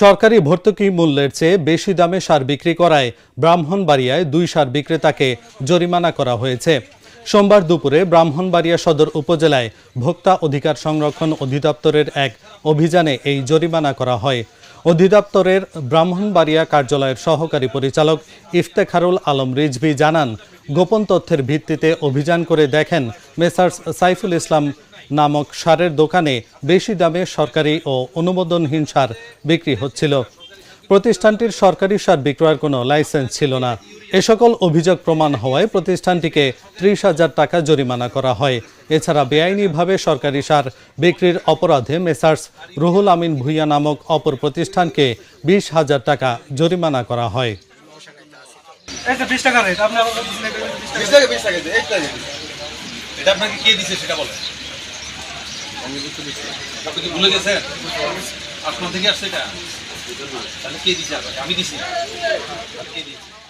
সরকারি ভর্তুকি মূল্যের চেয়ে বেশি দামে সার বিক্রি করায় ব্রাহ্মণবাড়িয়ায় দুই সার বিক্রেতাকে জরিমানা করা হয়েছে। সোমবার দুপুরে ব্রাহ্মণবাড়িয়া সদর উপজেলায় ভোক্তা অধিকার সংরক্ষণ অধিদপ্তরের এক অভিযানে এই জরিমানা করা হয়। অধিদপ্তরের ব্রাহ্মণবাড়িয়া কার্যালয়ের সহকারী পরিচালক ইফতেখারুল আলম রিজভি জানান, গোপন তথ্যের ভিত্তিতে অভিযান করে দেখেন, মেসার্স সাইফুল ইসলাম নামক সারের দোকানে বেশি দামে সরকারি ও অনুমোদনহীন সার বিক্রি হচ্ছিল। প্রতিষ্ঠানটির সরকারি সার বিক্রয়ের কোনো লাইসেন্স ছিল না। এ সকল অভিযোগ প্রমাণ হওয়ায় প্রতিষ্ঠানটিকে ত্রিশ হাজার টাকা জরিমানা করা হয়। এছাড়া বেআইনিভাবে সরকারি সার বিক্রির অপরাধে মেসার্স রুহুল আমিন ভুইয়া নামক অপর প্রতিষ্ঠানকে বিশ হাজার টাকা জরিমানা করা হয়। এটা আপনাকে কে দিছে সেটা বলেন। আপনি কি ভুলে গেছেন? আপনার থেকে আসছে এটা? তাহলে কে দিছে আমি দিছি কে দিয়েছে?